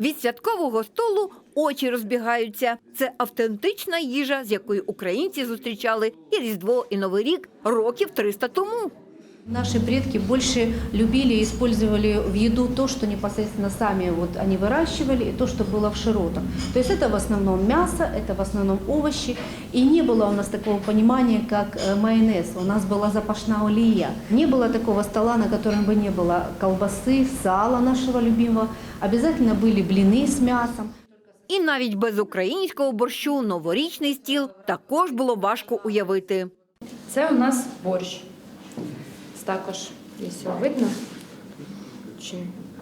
Від святкового столу очі розбігаються. Це автентична їжа, з якою українці зустрічали і Різдво, і Новий рік років 300 тому. Наши предки больше любили и использовали в еду то, что непосредственно сами вот они выращивали, и то, что было в широтах. То есть это в основном мясо, это в основном овощи. И не было у нас такого понимания, как э, майонез. У нас была запашная олия. Не было такого стола, на котором бы не было колбасы, сала нашего любимого. Обязательно были блины с мясом. І навіть без українського борщу новорічний стіл також було важко уявити. Це у нас борщ. Також, якщо видно. Чи...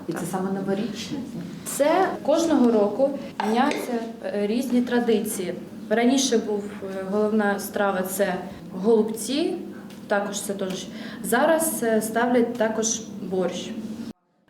І це саме новорічне? Це кожного року міняються е, різні традиції. Раніше був е, головна страва це голубці, також це теж. Зараз е, ставлять також борщ.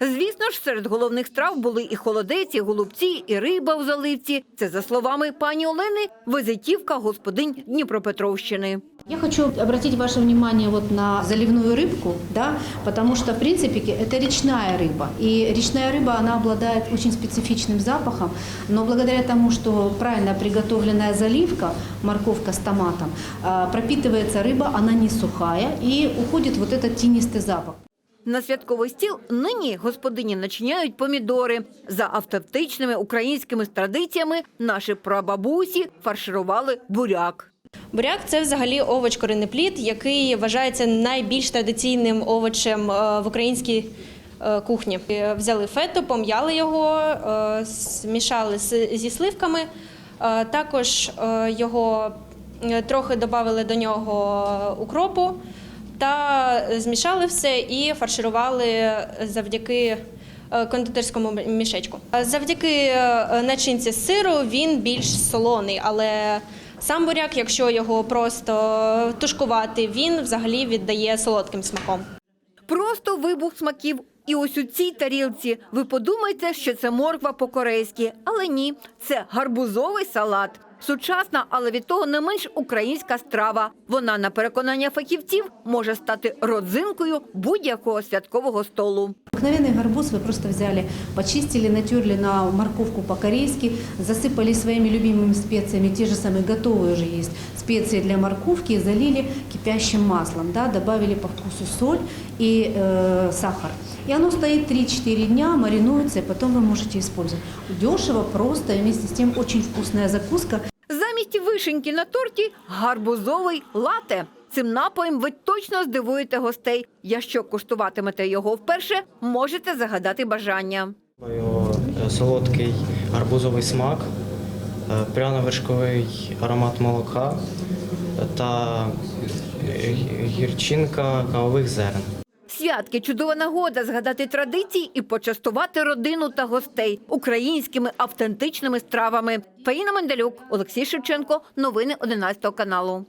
Звісно ж, серед головних страв були і холодець, і голубці, і риба у заливці. Це, за словами пані Олени, визитівка господинь Дніпропетровщини. Я хочу обратить ваше внимание вот на заливную рыбку, да, потому что, в принципе, это речная рыба. И речная рыба, она обладает очень специфичным запахом, но благодаря тому, что правильно приготовленная заливка, морковка с томатом, а, пропитывается рыба, она не сухая, и уходит вот этот тенистый запах. На святковий стіл нині господині начиняють помідори. За автентичними українськими традиціями наші прабабусі фарширували буряк. Буряк це взагалі овоч коренеплід, який вважається найбільш традиційним овочем е, в українській е, кухні. Е, Взяли фето, пом'яли його, змішали зі сливками. Також його трохи додали до нього укропу та змішали все і фарширували завдяки е, кондитерському мішечку. Завдяки е, начинці сиру він більш солоний, але сам буряк, якщо його просто тушкувати, він взагалі віддає солодким смаком. Просто вибух смаків. І ось у цій тарілці ви подумаєте, що це морква по-корейськи, але ні, це гарбузовий салат Сучасна, але від того не менш українська страва. Вона, на переконання фахівців, може стати родзинкою будь-якого святкового столу. Обыкновенный гарбуз вы просто взяли, почистили, натерли на морковку по-корейски, засыпали своими любимыми специями, те же самые готовые уже есть специи для морковки, и залили кипящим маслом, да, добавили по вкусу соль и э, сахар. И оно стоит 3-4 дня, маринуется, и потом вы можете использовать. Дешево, просто, и вместе с тем очень вкусная закуска. Вишеньки на торті гарбузовий лате. Цим напоєм ви точно здивуєте гостей. Якщо куштуватимете його вперше, можете загадати бажання. Е, солодкий гарбузовий смак, е, пряно-вершковий аромат молока та е, гірчинка кавових зерен. Святки чудова нагода згадати традиції і почастувати родину та гостей українськими автентичними стравами. Фаїна Мендалюк, Олексій Шевченко. Новини 11 каналу.